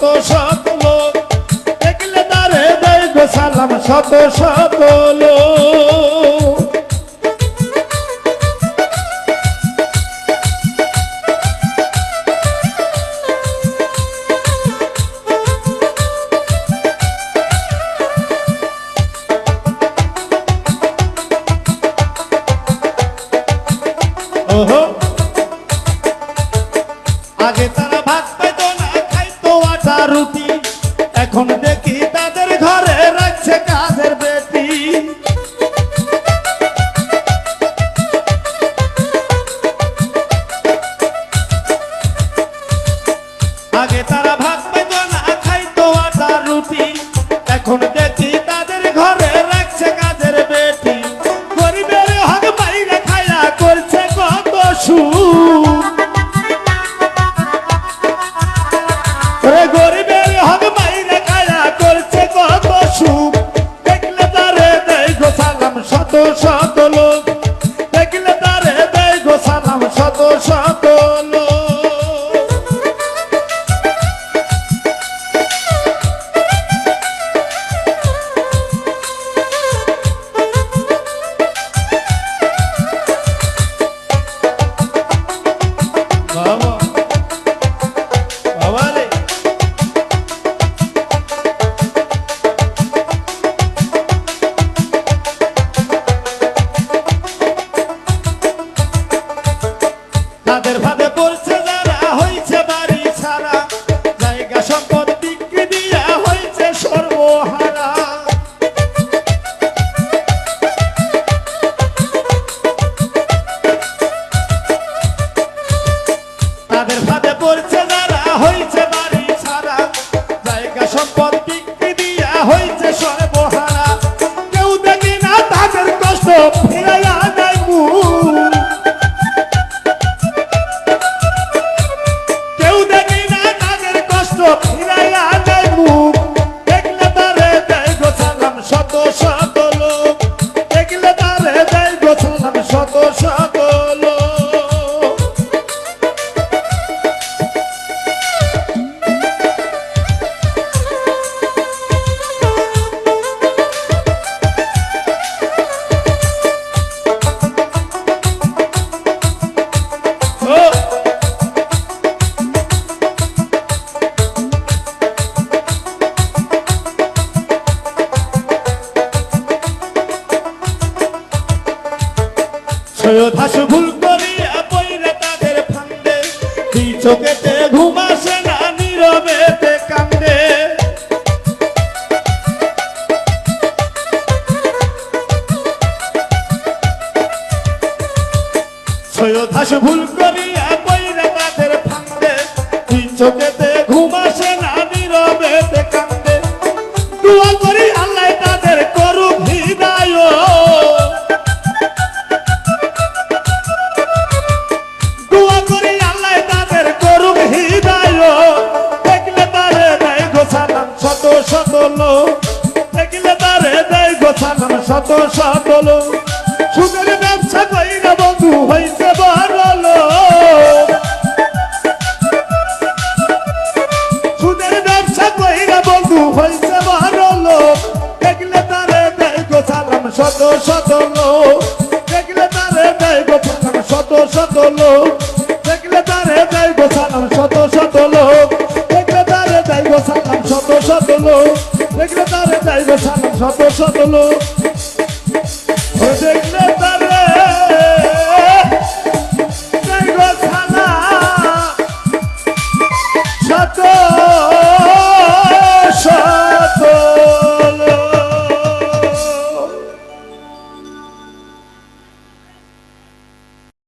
শত শত লোক। দেখলে তারে দেয় গো সালাম শত শত লোক। Agita something সৈয়দ হাসু ভুল করিয়া পইরা তাদের ফান্দে। দুই চোখেতে ঘুমাসে না নীরবেতে কান্দে। সৈয়দ হাসু ভুল করিয়া পইরা তাদের ফান্দে। না নীরবেতে কান্দে। দুয়া লোক দেখলে তারে দেয় গোছানো শত শত লোক।